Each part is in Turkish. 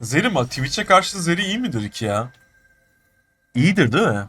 Zeri mi? Twitch'e karşı Zeri iyi midir ki ya? İyidir değil mi?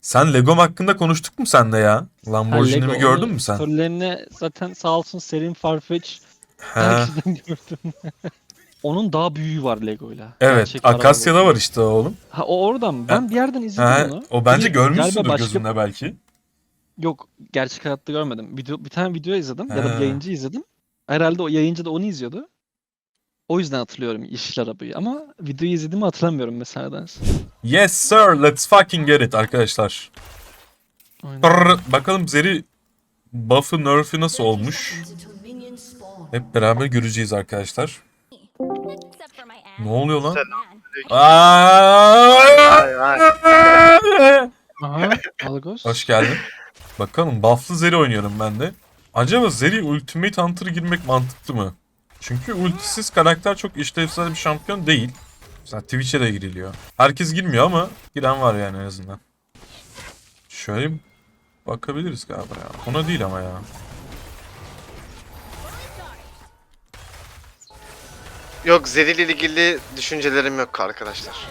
Sen Legom hakkında konuştuk mu sen de ya? Lamborghini'mi gördün mü sen? Storylerini zaten sağ olsun Serin Farfetch He. herkesten gördüm. Onun daha büyüğü var Lego'yla. Evet, Gerçek Akasya'da var işte oğlum. Ha o oradan mı? Ben bir yerden izledim He, onu. o bence görmüşsündür başka- gözünde belki. Yok gerçek hayatta görmedim. Video, bir tane video izledim ya da bir yayıncı izledim. Herhalde o yayıncı da onu izliyordu. O yüzden hatırlıyorum yeşil arabayı ama videoyu izlediğimi hatırlamıyorum mesela nedense. Yes sir, let's fucking get it arkadaşlar. Aynen. Brrr, bakalım Zeri buff'ı nerf'ü nasıl olmuş? Hep beraber göreceğiz arkadaşlar. Ne oluyor lan? Man. Aa! Ay, ay. Aha, Algos. Hoş geldin. Bakalım buff'lı Zeri oynuyorum ben de. Acaba Zeri Ultimate Hunter'a girmek mantıklı mı? Çünkü ultisiz karakter çok işlevsel bir şampiyon değil. Mesela Twitch'e de giriliyor. Herkes girmiyor ama giren var yani en azından. Şöyle bakabiliriz galiba ya. Ona değil ama ya. Yok Zeri ile ilgili düşüncelerim yok arkadaşlar.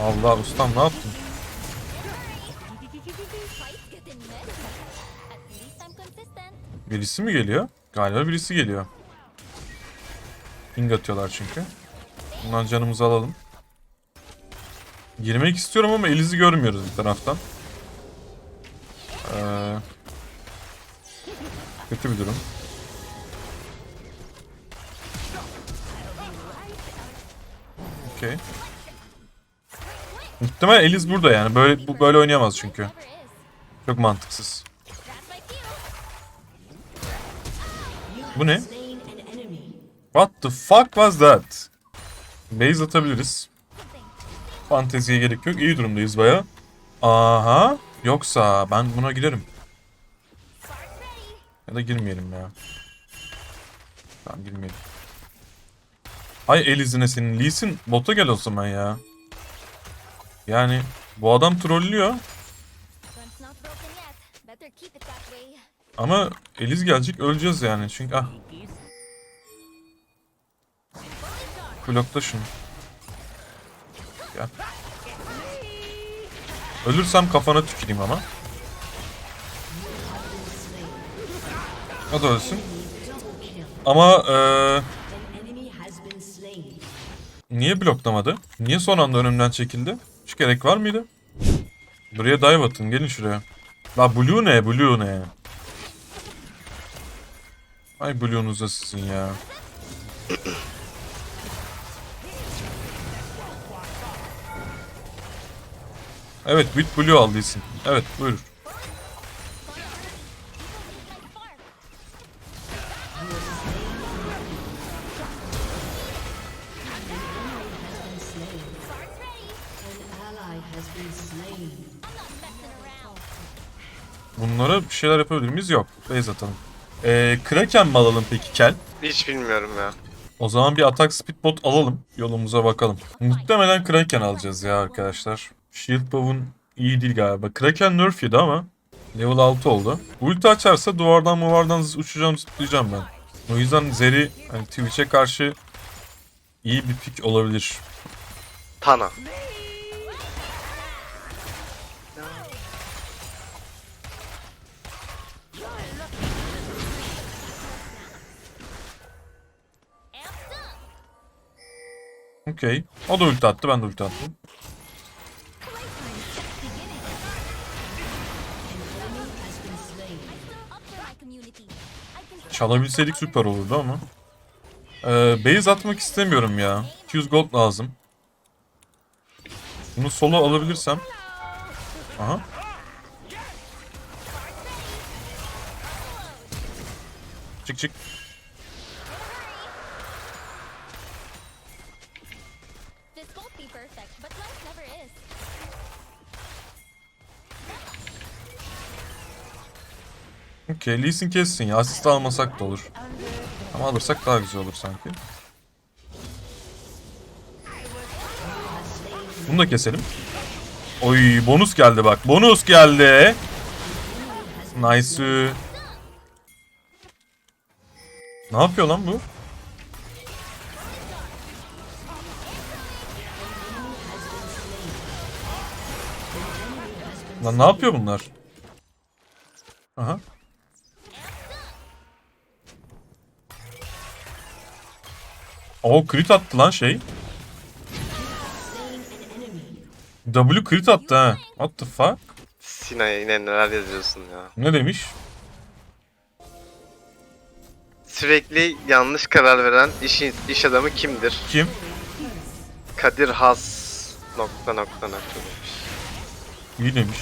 Allah ustam ne yaptın? Birisi mi geliyor? Galiba birisi geliyor. Ping atıyorlar çünkü. Bundan canımızı alalım. Girmek istiyorum ama Eliz'i görmüyoruz bir taraftan. Ee, kötü bir durum. Okey. Muhtemelen Eliz burada yani. Böyle bu böyle oynayamaz çünkü. Çok mantıksız. Bu ne? What the fuck was that? Base atabiliriz. Fanteziye gerek yok. İyi durumdayız baya. Aha. Yoksa ben buna girerim. Ya da girmeyelim ya. Tamam girmeyelim. Ay Elizine senin. Lee Sin bota gel o zaman ya. Yani bu adam trollüyor. Ama Eliz gelecek öleceğiz yani. Çünkü ah. Blokta şunu. Gel. Ölürsem kafana tüküreyim ama. O da ölsün. Ama eee niye bloklamadı? Niye son anda önümden çekildi? Gerek var mıydı? Buraya dive atın. Gelin şuraya. La blue ne? Blue ne? Ay Blue'nuza sizin ya. Evet with Blue aldıysın. Evet buyur. Bunlara bir şeyler yapabilir miyiz? Yok. Base atalım. Ee, Kraken mi alalım peki Kel? Hiç bilmiyorum ya. O zaman bir atak speedbot alalım. Yolumuza bakalım. Muhtemelen Kraken alacağız ya arkadaşlar. Shield Bow'un iyi değil galiba. Kraken nerf yedi ama level 6 oldu. Ulti açarsa duvardan muvardan uçacağım zıplayacağım ben. O yüzden Zeri hani Twitch'e karşı iyi bir pick olabilir. Tana. Okey. O da ulti attı ben de ulti attım. Çalabilseydik süper olurdu ama. Ee, base atmak istemiyorum ya. 200 gold lazım. Bunu solo alabilirsem. Aha. Çık çık. Okey Lee Sin kessin ya. Asist almasak da olur. Ama alırsak daha güzel olur sanki. Bunu da keselim. Oy bonus geldi bak. Bonus geldi. Nice. Ne yapıyor lan bu? Lan ne yapıyor bunlar? Aha. O crit attı lan şey. W crit attı ha. What the fuck? Sina'ya yine neler yazıyorsun ya. Ne demiş? Sürekli yanlış karar veren iş, iş adamı kimdir? Kim? Kadir Has nokta nokta nokta demiş. İyi demiş.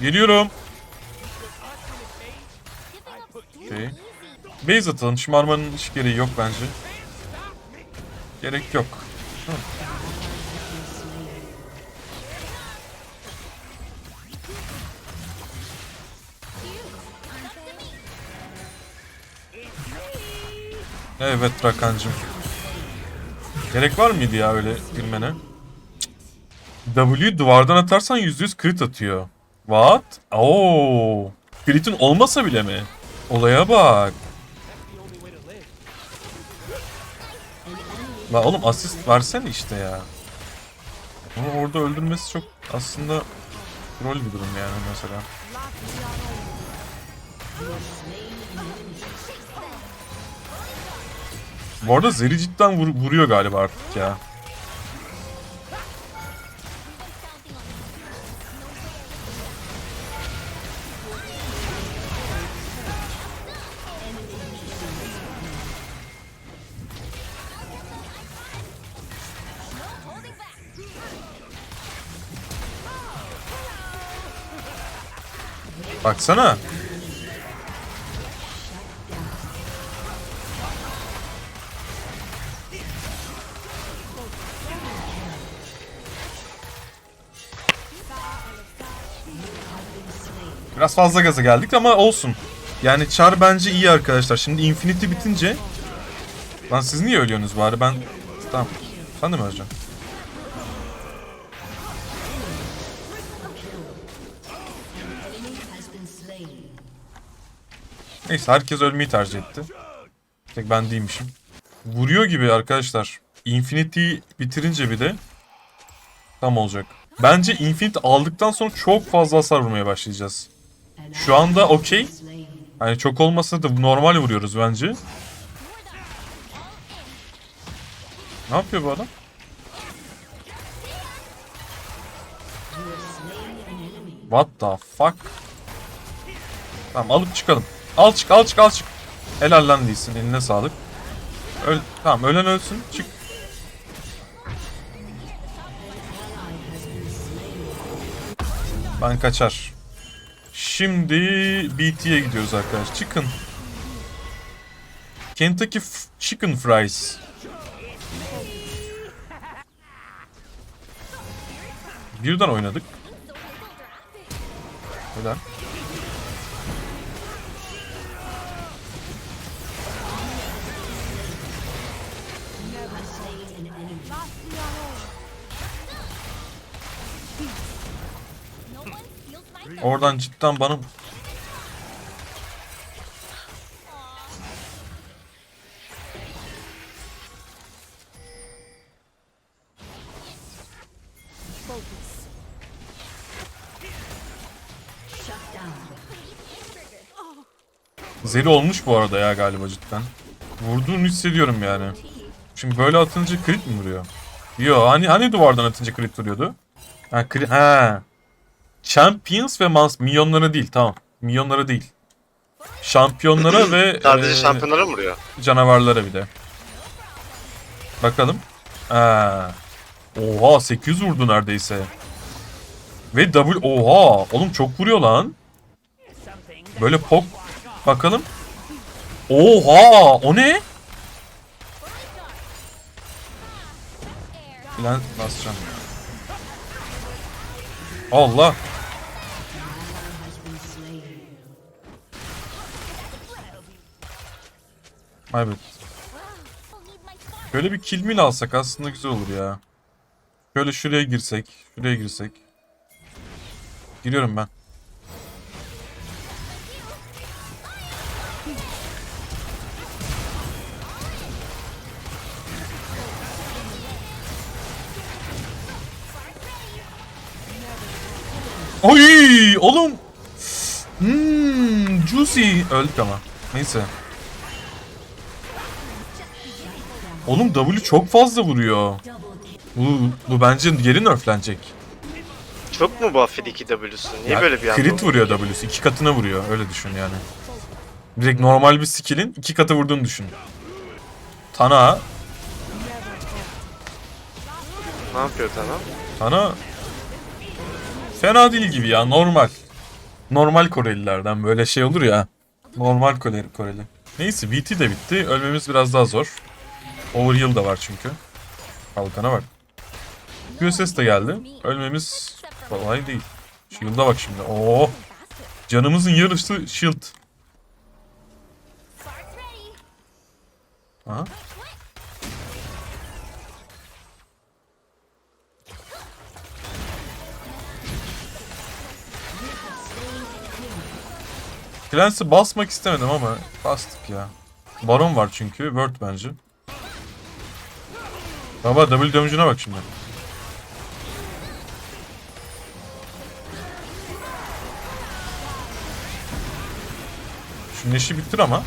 Geliyorum. Okey. Base atalım. Şımarmanın hiç gereği yok bence. Gerek yok. Evet Rakancım. Gerek var mıydı ya öyle girmene? W duvardan atarsan %100 crit atıyor. What? Oo. Crit'in olmasa bile mi? Olaya bak. La oğlum asist versene işte ya. Onu orada öldürmesi çok aslında rol bir durum yani mesela. Bu arada Zeri cidden vur- vuruyor galiba artık ya. Baksana. Biraz fazla gaza geldik ama olsun. Yani Char bence iyi arkadaşlar. Şimdi Infinity bitince... Lan siz niye ölüyorsunuz bari ben... Tamam. Sen de mi öleceksin? Neyse herkes ölmeyi tercih etti. Tek ben değilmişim. Vuruyor gibi arkadaşlar. Infinity bitirince bir de tam olacak. Bence Infinity aldıktan sonra çok fazla hasar vurmaya başlayacağız. Şu anda okey. Hani çok olmasa da normal vuruyoruz bence. Ne yapıyor bu adam? What the fuck? Tamam alıp çıkalım. Al çık al çık al çık. Helal lan değilsin eline sağlık. Öl tamam ölen ölsün çık. Ben kaçar. Şimdi BT'ye gidiyoruz arkadaşlar. Chicken. Kentucky Chicken Fries. Birden oynadık. Helal. Oradan cidden bana... Zeri olmuş bu arada ya galiba cidden. Vurduğunu hissediyorum yani. Şimdi böyle atınca crit mi vuruyor? Yo hani hani duvardan atınca crit vuruyordu? Ha crit ha. Champions ve mans milyonlara değil tamam. Milyonlara değil. Şampiyonlara ve Sadece eee, şampiyonlara mı vuruyor? canavarlara bir de. Bakalım. Ha. Oha 800 vurdu neredeyse. Ve double oha oğlum çok vuruyor lan. Böyle pok bakalım. Oha o ne? Lan basacağım ya. Allah. Kaybet. Böyle bir kill mi alsak aslında güzel olur ya. Şöyle şuraya girsek. Şuraya girsek. Giriyorum ben. Oy oğlum. Hmm, juicy. Öldük ama. Neyse. Oğlum W çok fazla vuruyor. Bu, bu bence geri nerflenecek. Çok mu buffed 2 W'su? Niye Ya, böyle bir anda Crit oldu? vuruyor W'su. iki katına vuruyor. Öyle düşün yani. Direkt normal bir skill'in iki katı vurduğunu düşün. Tana, Ne yapıyor Tana? Tana fena değil gibi ya. Normal. Normal Korelilerden böyle şey olur ya. Normal Kore, Koreli. Neyse VT de bitti. Ölmemiz biraz daha zor. Overheal da var çünkü. Kalkana bak. QSS de geldi. Ölmemiz kolay değil. Shield'a bak şimdi. Oo. Faster. Canımızın yarısı shield. Aha. Clans'i basmak istemedim ama bastık ya. Baron var çünkü. Word bence. Baba W dömücüne bak şimdi. Şu neşi bitir ama.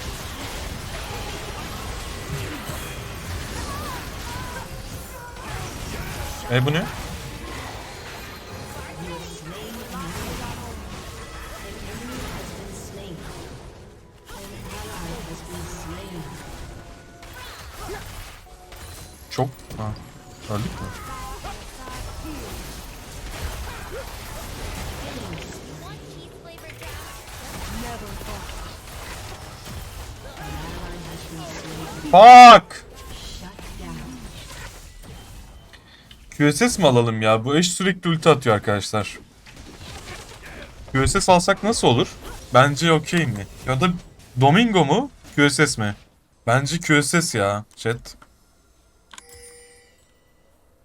E bu ne? Öldük mü? Fuck! QSS mi alalım ya? Bu eş sürekli ulti atıyor arkadaşlar. QSS alsak nasıl olur? Bence okey mi? Ya da Domingo mu? QSS mi? Bence QSS ya chat.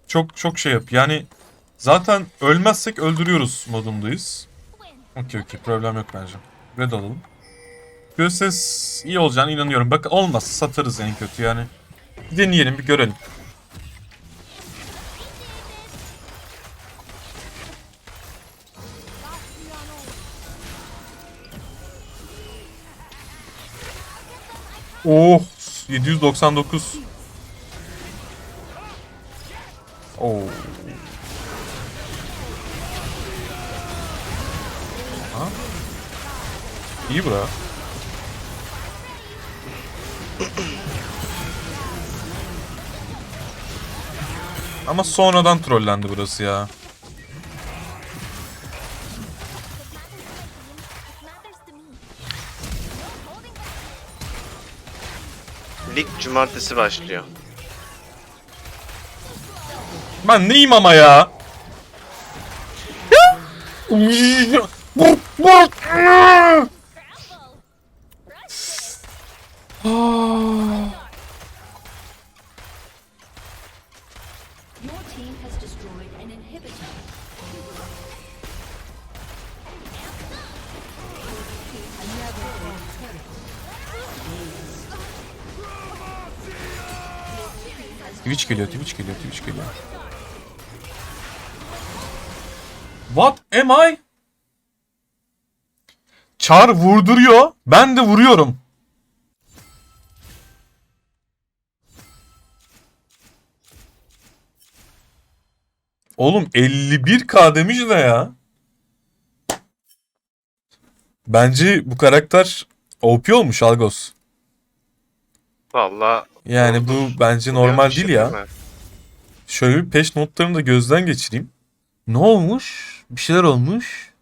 Çok çok şey yap. Yani zaten ölmezsek öldürüyoruz modundayız. Okey okey problem yok bence. Red alalım. QSS iyi olacağına inanıyorum. Bak olmaz satarız en kötü yani. Bir deneyelim bir görelim. Oh 799. Oh. Ha? İyi bura. Ama sonradan trollendi burası ya. Lig cumartesi başlıyor. Ben neyim ama ya? Twitch geliyor, Twitch geliyor, Twitch geliyor. What am I? Çar vurduruyor, ben de vuruyorum. Oğlum 51k demiş ne ya? Bence bu karakter OP olmuş Algos. Valla Yani bu bence normal değil ya. Şöyle bir peş notlarını da gözden geçireyim. Ne olmuş? Bir şeyler olmuş.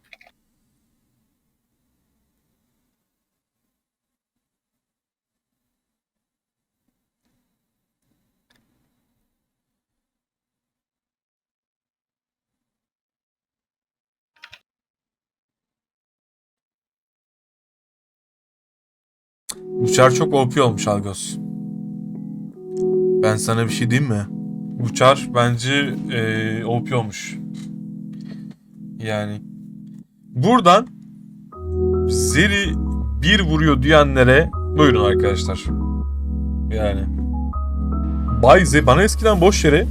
Uçar çok OP olmuş Algos. Ben sana bir şey diyeyim mi? Bu çar bence eee OP olmuş. Yani. Buradan Zeri bir vuruyor diyenlere buyurun arkadaşlar. Yani. Bay Z bana eskiden boş yere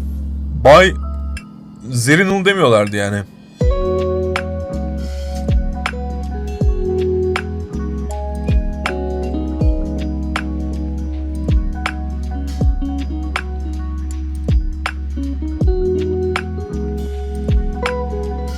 Bay Zerinul demiyorlardı yani.